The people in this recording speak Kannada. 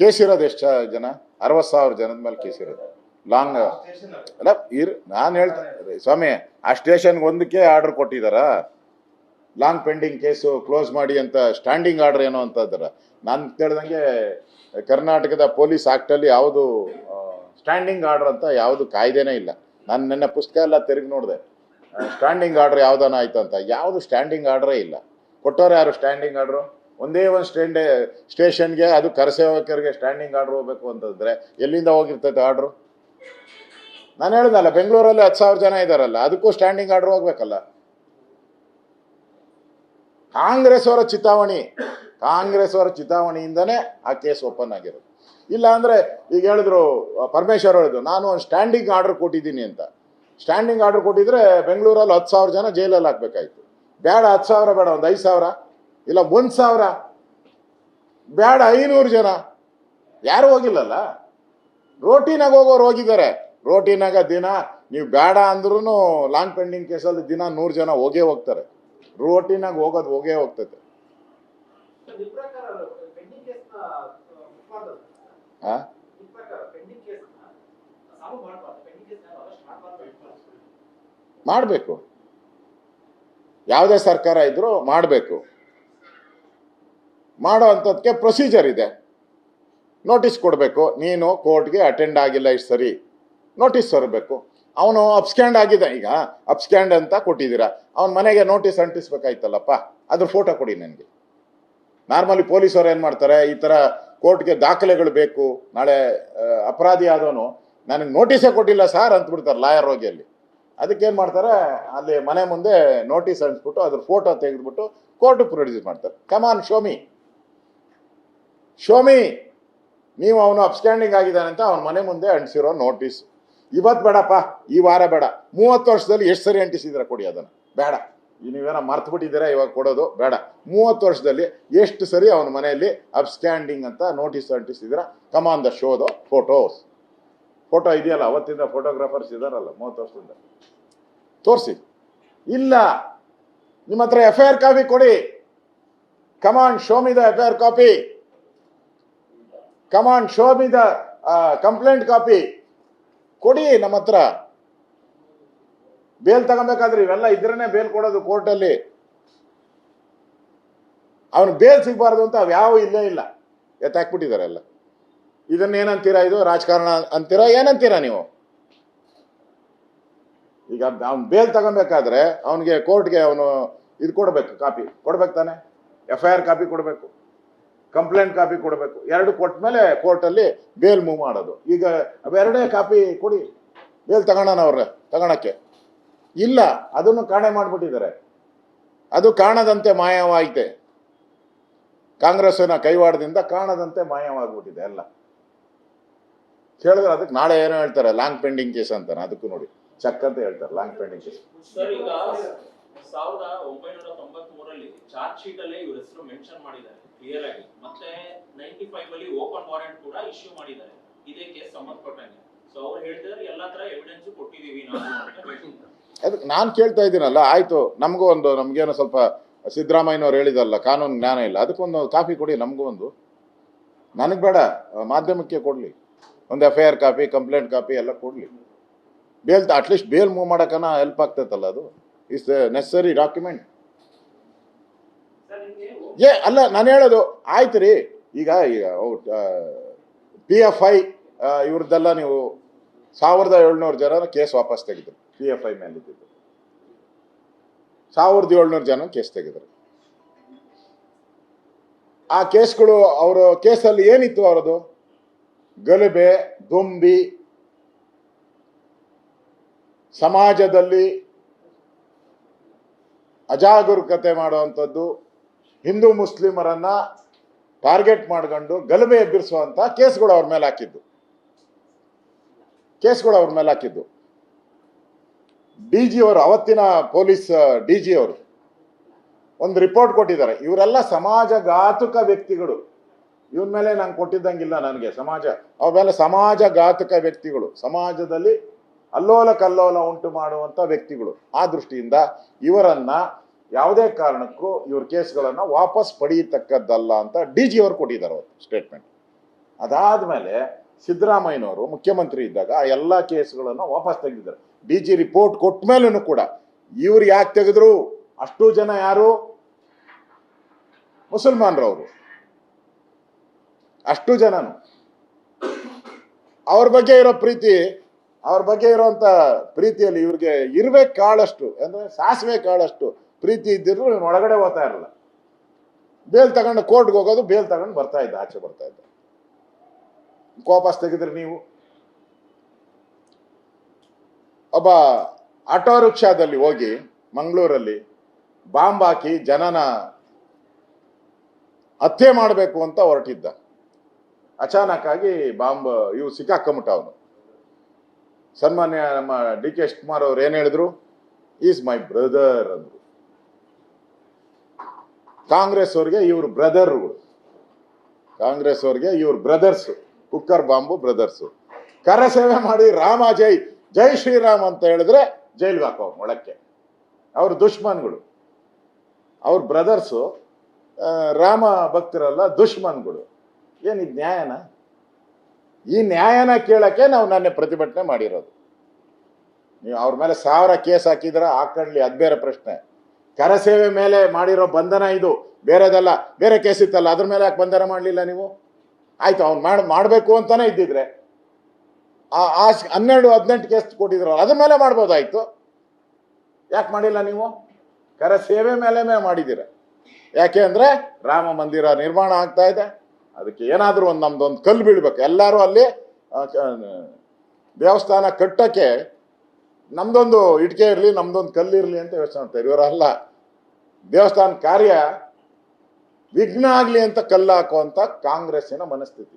ಕೇಸ್ ಇರೋದು ಎಷ್ಟು ಜನ? ಅರವತ್ತು ಸಾವಿರ ಜನದ ಮೇಲೆ ಕೇಸ್ ಇರೋದು. ಲಾಂಗ್ ಅಲ್ಲ. ಇರ್ ನಾನು ಹೇಳ್ತೀನಿ ಸ್ವಾಮಿ ಆ ಸ್ಟೇಷನ್ಗೆ ಒಂದಕ್ಕೆ ಆರ್ಡರ್ ಕೊಟ್ಟಿದಾರ? ಲಾಂಗ್ ಪೆಂಡಿಂಗ್ ಕೇಸು ಕ್ಲೋಸ್ ಮಾಡಿ ಅಂತ ಸ್ಟ್ಯಾಂಡಿಂಗ್ ಆರ್ಡರ್ ಏನೋ ಅಂತ ಇದಾರ. ನಾನು ಕೇಳ್ದಂಗೆ ಕರ್ನಾಟಕದ ಪೊಲೀಸ್ ಆಕ್ಟಲ್ಲಿ ಯಾವುದು ಸ್ಟ್ಯಾಂಡಿಂಗ್ ಆರ್ಡರ್ ಅಂತ ಯಾವುದು ಕಾಯ್ದೆನೇ ಇಲ್ಲ. ನಾನು ನಿನ್ನೆ ಪುಸ್ತಕ ಎಲ್ಲ ತಿರುಗಿ ನೋಡಿದೆ. ಸ್ಟ್ಯಾಂಡಿಂಗ್ ಆರ್ಡರ್ ಯಾವ್ದಾನ ಆಯ್ತು ಅಂತ. ಯಾವುದು ಸ್ಟ್ಯಾಂಡಿಂಗ್ ಆರ್ಡರೇ ಇಲ್ಲ. ಕೊಟ್ಟವ್ರು ಯಾರು ಸ್ಟ್ಯಾಂಡಿಂಗ್ ಆರ್ಡ್ರು ಒಂದೇ ಒಂದು ಸ್ಟ್ಯಾಂಡ್ ಸ್ಟೇಷನ್ಗೆ ಅದು ಕರಸೇವಕರಿಗೆ ಸ್ಟ್ಯಾಂಡಿಂಗ್ ಆರ್ಡರ್ ಹೋಗ್ಬೇಕು ಅಂತಂದ್ರೆ ಎಲ್ಲಿಂದ ಹೋಗಿರ್ತೈತೆ ಆರ್ಡ್ರು ನಾನು ಹೇಳ್ದಲ್ಲ, ಬೆಂಗಳೂರಲ್ಲಿ ಹತ್ತು ಸಾವಿರ ಜನ ಇದ್ದಾರಲ್ಲ ಅದಕ್ಕೂ ಸ್ಟ್ಯಾಂಡಿಂಗ್ ಆರ್ಡರ್ ಹೋಗ್ಬೇಕಲ್ಲ. ಕಾಂಗ್ರೆಸ್ ಅವರ ಚಿತಾವಣಿ, ಕಾಂಗ್ರೆಸ್ ಅವರ ಚಿತಾವಣಿಯಿಂದನೇ ಆ ಕೇಸ್ ಓಪನ್ ಆಗಿರೋದು. ಇಲ್ಲ ಅಂದ್ರೆ ಈಗ ಹೇಳಿದ್ರು, ಪರಮೇಶ್ವರ್ ಹೇಳಿದ್ರು, ನಾನು ಒಂದು ಸ್ಟ್ಯಾಂಡಿಂಗ್ ಆರ್ಡರ್ ಕೊಟ್ಟಿದ್ದೀನಿ ಅಂತ. ಸ್ಟ್ಯಾಂಡಿಂಗ್ ಆರ್ಡರ್ ಕೊಟ್ಟಿದ್ರೆ ಬೆಂಗಳೂರಲ್ಲಿ ಹತ್ತು ಸಾವಿರ ಜನ ಜೈಲಲ್ಲಿ ಹಾಕ್ಬೇಕಾಯ್ತು. ಬೇಡ, ಹತ್ತು ಸಾವಿರ ಬೇಡ, ಒಂದು ಐದು ಸಾವಿರ. ಇಲ್ಲ, ಒಂದು ಸಾವಿರ. ಬೇಡ ಐನೂರು ಜನ. ಯಾರು ಹೋಗಿಲ್ಲಲ್ಲ? ರೋಟಿನಾಗ ಹೋಗೋರು ಹೋಗಿದ್ದಾರೆ. ರೋಟಿನಾಗ ದಿನ, ನೀವು ಬೇಡ ಅಂದ್ರೂ ಲಾಂಗ್ ಪೆಂಡಿಂಗ್ ಕೇಸಲ್ಲಿ ದಿನ ನೂರು ಜನ ಹೋಗೇ ಹೋಗ್ತಾರೆ. ರೋಟಿನಾಗ ಹೋಗೋದು ಹೋಗೇ ಹೋಗ್ತೈತೆ. ಮಾಡಬೇಕು. ಯಾವುದೇ ಸರ್ಕಾರ ಇದ್ರೂ ಮಾಡಬೇಕು. ಮಾಡೋ ಅಂಥದ್ದಕ್ಕೆ ಪ್ರೊಸೀಜರ್ ಇದೆ. ನೋಟಿಸ್ ಕೊಡಬೇಕು. ನೀನು ಕೋರ್ಟ್ಗೆ ಅಟೆಂಡ್ ಆಗಿಲ್ಲ ಇಷ್ಟು ಸರಿ. ನೋಟಿಸ್ ತರಬೇಕು. ಅವನು ಅಪ್ಸ್ಕ್ಯಾಂಡ್ ಆಗಿದೆ ಈಗ. ಅಪ್ಸ್ಕ್ಯಾಂಡ್ ಅಂತ ಕೊಟ್ಟಿದ್ದೀರಾ. ಅವನ ಮನೆಗೆ ನೋಟಿಸ್ ಅಂಟಿಸ್ಬೇಕಾಯ್ತಲ್ಲಪ್ಪ. ಅದ್ರ ಫೋಟೋ ಕೊಡಿ ನನಗೆ. ನಾರ್ಮಲಿ ಪೊಲೀಸರು ಏನು ಮಾಡ್ತಾರೆ, ಈ ಥರ ಕೋರ್ಟ್ಗೆ ದಾಖಲೆಗಳು ಬೇಕು. ನಾಳೆ ಅಪರಾಧಿ ಆದವನು ನನಗೆ ನೋಟಿಸೇ ಕೊಟ್ಟಿಲ್ಲ ಸರ್ ಅಂದ್ಬಿಡ್ತಾರೆ ಲಾಯರ್ ಹೋಗಿ ಅದಕ್ಕೆ ಅದಕ್ಕೇನು ಮಾಡ್ತಾರೆ, ಅಲ್ಲಿ ಮನೆ ಮುಂದೆ ನೋಟಿಸ್ ಅಂಟಿಸ್ಬಿಟ್ಟು ಅದ್ರ ಫೋಟೋ ತೆಗೆದ್ಬಿಟ್ಟು ಕೋರ್ಟ್ ಪ್ರೊಡ್ಯೂಸ್ ಮಾಡ್ತಾರೆ. Come on show me show me ನೀವು ಅವನು ಅಪ್ಸ್ಟ್ಯಾಂಡಿಂಗ್ ಆಗಿದ್ದಾನೆ ಅಂತ ಅವನ ಮನೆ ಮುಂದೆ ಅಂಟಿಸಿರೋ ನೋಟಿಸ್ ಇವತ್ತು ಬೇಡಪ್ಪ, ಈ ವಾರ ಬೇಡ. ಮೂವತ್ತು ವರ್ಷದಲ್ಲಿ ಎಷ್ಟು ಸರಿ ಅಂಟಿಸಿದ್ರ ಕೊಡಿ ಅದನ್ನು. ಬೇಡ. ನೀವೇನೋ ಮರ್ತು ಬಿಟ್ಟಿದ್ದೀರಾ ಇವಾಗ ಕೊಡೋದು, ಬೇಡ. ಮೂವತ್ತು ವರ್ಷದಲ್ಲಿ ಎಷ್ಟು ಸರಿ ಅವನ ಮನೆಯಲ್ಲಿ ಅಪ್ಸ್ಟ್ಯಾಂಡಿಂಗ್ ಅಂತ notice ಅಂಟಿಸಿದ್ರ come on the show the photos photo ಇದೆಯಲ್ಲ, ಅವತ್ತಿಂದ ಫೋಟೋಗ್ರಾಫರ್ಸ್ ಇದಾರಲ್ಲ, ಮೂವತ್ತು ವರ್ಷದಿಂದ. ತೋರಿಸಿ. ಇಲ್ಲ. ನಿಮ್ಮ ಹತ್ರ ಎಫ್ ಐ ಆರ್ ಕಾಪಿ ಕೊಡಿ. Come on show me the F I R copy. Come on show me the complaint copy ಕೊಡಿ ನಮ್ಮ ಹತ್ರ. ಬೇಲ್ ತಗೋಬೇಕಾದ್ರೆ ಇವೆಲ್ಲ ಇದ್ರೇನೆ ಬೇಲ್ ಕೊಡೋದು ಕೋರ್ಟಲ್ಲಿ ಅವನು ಬೇಲ್ ಸಿಗಬಾರ್ದು ಅಂತ ಯಾವ ಇಲ್ಲೇ ಇಲ್ಲ. ಎತ್ತಾಕ್ಬಿಟ್ಟಿದ್ದಾರೆ ಎಲ್ಲ. ಇದನ್ನ ಏನಂತೀರಾ ಇದು? ರಾಜಕಾರಣ ಅಂತೀರಾ? ಏನಂತೀರಾ ನೀವು? ಈಗ ಅವ್ನು ಬೇಲ್ ತಗೋಬೇಕಾದ್ರೆ ಅವನಿಗೆ ಕೋರ್ಟ್ಗೆ ಅವನು ಇದು ಕೊಡಬೇಕು ಕಾಪಿ ಕೊಡ್ಬೇಕು ತಾನೆ? ಎಫ್ ಐ ಆರ್ ಕಾಪಿ ಕೊಡಬೇಕು. ಕಂಪ್ಲೇಂಟ್ ಕಾಪಿ ಕೊಡಬೇಕು. ಎರಡು ಕೊಟ್ಟ ಮೇಲೆ ಕೋರ್ಟಲ್ಲಿ ಬೇಲ್ ಮೂವ್ ಮಾಡೋದು. ಈಗ ಅವೆರಡೇ ಕಾಪಿ ಕೊಡಿ. ಬೇಲ್ ತಗೋಣ ಅವ್ರೆ ತಗೊಳಕ್ಕೆ ಇಲ್ಲ, ಅದನ್ನು ಕಾಣೆ ಮಾಡಿಬಿಟ್ಟಿದ್ದಾರೆ. ಅದು ಕಾಣದಂತೆ ಮಾಯವಾಯಿತೆ. ಕಾಂಗ್ರೆಸ್ಸಿನ ಕೈವಾಡದಿಂದ ಕಾಣದಂತೆ ಮಾಯವಾಗ್ಬಿಟ್ಟಿದೆ ಎಲ್ಲ. ಕೇಳಿದ್ರೆ ಅದಕ್ಕೆ ನಾಳೆ ಏನೋ ಹೇಳ್ತಾರೆ, ಲಾಂಗ್ ಪೆಂಡಿಂಗ್ ಕೇಸ್ ಅಂತಾನೆ, ಅದಕ್ಕೂ ನೋಡಿ. ಚಕ್ ಅಂತ ಹೇಳ್ತಾರೆ, ಲಾಂಗ್ ಪೆಂಡಿಂಗ್ ಕೇಸ್. ಸಾವಿರದ ಒಂಬೈನೂರ ತೊಂಬತ್ ಮೂರಲ್ಲಿ ಚಾರ್ಜ್ ಶೀಟ್ ಅಲ್ಲೇ ಇವ್ರ ಹೆಸರು ಮೆನ್ಷನ್ ಮಾಡಿದ್ದಾರೆ. ಕ್ಲಿಯರ್ ಆಗಿ ಮತ್ತೆ ನೈಂಟಿ ಫೈವ್ ಅಲ್ಲಿ ಓಪನ್ ವಾರೆಂಟ್ ಕೂಡ ಇಶ್ಯೂ ಮಾಡಿದ್ದಾರೆ. ಇದೇ ಕೇಸ್ ಸಂಬಂಧಪಟ್ಟಂಗೆ. ಸೊ ಅವ್ರು ಹೇಳ್ತಿದ್ದಾರೆ ಎಲ್ಲಾ ತರ ಎವಿಡೆನ್ಸ್ ಕೊಟ್ಟಿದೀವಿ ನಾವು ನಾನು ಕೇಳ್ತಾ ಇದ್ದೀನಲ್ಲ, ಆಯ್ತು. ನಮಗೂ ಒಂದು, ನಮಗೇನೋ ಸ್ವಲ್ಪ ಸಿದ್ದರಾಮಯ್ಯನವ್ರು ಹೇಳಿದಲ್ಲ, ಕಾನೂನು ಜ್ಞಾನ ಇಲ್ಲ. ಅದಕ್ಕೊಂದು ಕಾಪಿ ಕೊಡಿ, ನಮಗೂ ಒಂದು. ನನಗೆ ಬೇಡ, ಮಾಧ್ಯಮಕ್ಕೆ ಕೊಡಲಿ. ಒಂದು F I R copy, complaint copy ಎಲ್ಲ ಕೊಡಲಿ. Bail at least bail move ಮಾಡೋಕ್ಕನ help ಆಗ್ತೈತಲ್ಲ ಅದು. ಇಸ್ ನೆಸರಿ ಡಾಕ್ಯುಮೆಂಟ್ ಏ, ಅಲ್ಲ, ನಾನು ಹೇಳೋದು, ಆಯ್ತು ರೀ. ಈಗ ಈಗ ಪಿ ಎಫ್ ಐ ಇವ್ರದ್ದೆಲ್ಲ ನೀವು ಸಾವಿರದ ಏಳ್ನೂರು ಜನ ಕೇಸ್ ವಾಪಸ್ ತೆಗೆದ್ರು ಪಿ ಎಫ್ ಐ ಮೇಲೆ ಇದ್ದಿದ್ದು ಸಾವಿರದ ಏಳ್ನೂರು ಜನ ಕೇಸ್ ತೆಗೆದ್ರು. ಆ ಕೇಸ್ಗಳು, ಅವರು, ಕೇಸಲ್ಲಿ ಏನಿತ್ತು ಅವರದು ಗಲಭೆ, ದೊಂಬಿ, ಸಮಾಜದಲ್ಲಿ ಅಜಾಗರೂಕತೆ ಮಾಡುವಂಥದ್ದು ಹಿಂದೂ ಮುಸ್ಲಿಮರನ್ನ ಟಾರ್ಗೆಟ್ ಮಾಡ್ಕೊಂಡು ಗಲಭೆ ಎಬ್ಬಿರಿಸುವಂತ ಕೇಸ್ಗಳು ಅವ್ರ ಮೇಲೆ ಹಾಕಿದ್ದು. ಕೇಸ್ಗಳು ಅವ್ರ ಮೇಲೆ ಹಾಕಿದ್ದು. ಡಿ ಜಿ ಅವರು, ಅವತ್ತಿನ ಪೊಲೀಸ್, ಡಿ ಜಿ ಅವರು ಒಂದು ರಿಪೋರ್ಟ್ ಕೊಟ್ಟಿದ್ದಾರೆ. ಇವರೆಲ್ಲ ಸಮಾಜಘಾತುಕ ವ್ಯಕ್ತಿಗಳು. ಇವನ್ ಮೇಲೆ ನಂಗೆ ಕೊಟ್ಟಿದ್ದಂಗಿಲ್ಲ ನನಗೆ ಸಮಾಜ. ಅವ್ರ ಮೇಲೆ ಸಮಾಜಘಾತುಕ ವ್ಯಕ್ತಿಗಳು. ಸಮಾಜದಲ್ಲಿ ಅಲ್ಲೋಲ ಕಲ್ಲೋಲ ಉಂಟು ಮಾಡುವಂತ ವ್ಯಕ್ತಿಗಳು ಆ ದೃಷ್ಟಿಯಿಂದ ಇವರನ್ನ ಯಾವುದೇ ಕಾರಣಕ್ಕೂ ಇವ್ರ ಕೇಸ್ಗಳನ್ನು ವಾಪಸ್ ಪಡೆಯತಕ್ಕದ್ದಲ್ಲ ಅಂತ ಡಿ ಜಿ ಅವರು ಕೊಟ್ಟಿದ್ದಾರೆ ಅವರು ಸ್ಟೇಟ್ಮೆಂಟ್ ಅದಾದ್ಮೇಲೆ ಸಿದ್ದರಾಮಯ್ಯನವರು ಮುಖ್ಯಮಂತ್ರಿ ಇದ್ದಾಗ ಆ ಎಲ್ಲ ಕೇಸ್ಗಳನ್ನು ವಾಪಸ್ ತೆಗೆದಿದ್ದಾರೆ. ಡಿ ಜಿ ರಿಪೋರ್ಟ್ ಕೊಟ್ಟ ಮೇಲೂ ಕೂಡ ಇವ್ರು ಯಾಕೆ ತೆಗೆದ್ರು? ಅಷ್ಟು ಜನ ಯಾರು? ಮುಸಲ್ಮಾನರವರು. ಅಷ್ಟು ಜನನು. ಅವ್ರ ಬಗ್ಗೆ ಇರೋ ಪ್ರೀತಿ, ಅವ್ರ ಬಗ್ಗೆ ಇರೋಂಥ ಪ್ರೀತಿಯಲ್ಲಿ ಇವ್ರಿಗೆ ಇರುವೆ ಕಾಳಷ್ಟು, ಅಂದ್ರೆ ಸಾಸಿವೆ ಕಾಳಷ್ಟು ಪ್ರೀತಿ ಇದ್ದಿದ್ರು ಇವನು ಒಳಗಡೆ ಹೋಗ್ತಾ ಇರಲ್ಲ. ಬೇಲ್ ತಗೊಂಡು ಕೋರ್ಟ್ಗೆ ಹೋಗೋದು, ಬೇಲ್ ತಗೊಂಡು ಬರ್ತಾ ಇದ್ದ, ಆಚೆ ಬರ್ತಾ ಇದ್ದ. ಕೋಪಾಸ್ ತೆಗೆದ್ರಿ ನೀವು. ಒಬ್ಬ ಆಟೋ ರಿಕ್ಷಾದಲ್ಲಿ ಹೋಗಿ ಮಂಗಳೂರಲ್ಲಿ ಬಾಂಬ್ ಹಾಕಿ ಜನನ ಹತ್ಯೆ ಮಾಡಬೇಕು ಅಂತ ಹೊರಟಿದ್ದ. ಅಚಾನಕ್ ಆಗಿ ಬಾಂಬ್ ಇವು ಸಿಕ್ಕಾಕೊಂಬಿಟ್ಟ ಅವನು. ಸನ್ಮಾನ್ಯ ನಮ್ಮ ಡಿ ಕೆ ಶಿವಕುಮಾರ್ ಅವ್ರು ಏನ್ ಹೇಳಿದ್ರು? ಈಸ್ ಮೈ ಬ್ರದರ್ ಅಂದ್ರು. ಕಾಂಗ್ರೆಸ್ ಅವ್ರಿಗೆ ಇವ್ರ ಬ್ರದರ್ಗಳು ಕಾಂಗ್ರೆಸ್ ಅವ್ರಿಗೆ ಇವ್ರ ಬ್ರದರ್ಸ್ ಕುಕ್ಕರ್ ಬಾಂಬು ಬ್ರದರ್ಸು ಕರಸೇವೆ ಮಾಡಿ ರಾಮ ಜೈ ಜೈ ಶ್ರೀರಾಮ್ ಅಂತ ಹೇಳಿದ್ರೆ ಜೈಲ್ಗೆ ಹಾಕೋ ಮೊಳಕ್ಕೆ. ಅವ್ರ ದುಶ್ಮನ್ಗಳು ಅವ್ರ ಬ್ರದರ್ಸು ರಾಮ ಭಕ್ತರಲ್ಲ ದುಶ್ಮನ್ಗಳು ಇದು ನ್ಯಾಯನ? ಈ ನ್ಯಾಯನ ಕೇಳಕ್ಕೆ ನಾವು ನನ್ನ ಪ್ರತಿಭಟನೆ ಮಾಡಿರೋದು. ನೀವು ಅವ್ರ ಮೇಲೆ ಸಾವಿರ ಕೇಸ್ ಹಾಕಿದ್ರ ಅದ್ಭೇರ ಬೇರೆ ಪ್ರಶ್ನೆ. ಕರಸೇವೆ ಮೇಲೆ ಮಾಡಿರೋ ಬಂಧನ ಇದು. ಬೇರೆದಲ್ಲ, ಬೇರೆ ಕೇಸ್ ಇತ್ತಲ್ಲ, ಅದ್ರ ಮೇಲೆ ಯಾಕೆ ಬಂಧನ ಮಾಡಲಿಲ್ಲ ನೀವು? ಆಯ್ತು, ಅವ್ನು ಮಾಡ್, ಮಾಡಬೇಕು ಅಂತಾನೆ ಇದ್ದಿದ್ರೆ. ಆ ಆ ಹನ್ನೆರಡು, ಹದಿನೆಂಟು ಕೇಸ್ ಕೊಟ್ಟಿದ್ರು ಅದ್ರ ಮೇಲೆ ಮಾಡ್ಬೋದಾಯ್ತು. ಯಾಕೆ ಮಾಡಿಲ್ಲ ನೀವು? ಕರ ಸೇವೆ ಮೇಲೆ ಮಾಡಿದ್ದೀರ. ಯಾಕೆ ಅಂದರೆ ರಾಮ ಮಂದಿರ ನಿರ್ಮಾಣ ಆಗ್ತಾ ಇದೆ. ಅದಕ್ಕೆ ಏನಾದರೂ ಒಂದು ನಮ್ದೊಂದು ಕಲ್ಲು ಬೀಳ್ಬೇಕು. ಎಲ್ಲರೂ ಅಲ್ಲಿ ದೇವಸ್ಥಾನ ಕಟ್ಟಕ್ಕೆ ನಮ್ದೊಂದು ಇಟ್ಕೆ ಇರಲಿ, ನಮ್ದೊಂದು ಕಲ್ಲು ಇರಲಿ ಅಂತ ಯೋಚನೆ ಮಾಡ್ತಾರೆ ಇವರಲ್ಲ. ದೇವಸ್ಥಾನ ಕಾರ್ಯ ವಿಘ್ನ ಆಗಲಿ ಅಂತ ಕಲ್ಲು ಹಾಕುವಂಥ ಕಾಂಗ್ರೆಸ್ಸಿನ ಮನಸ್ಥಿತಿ.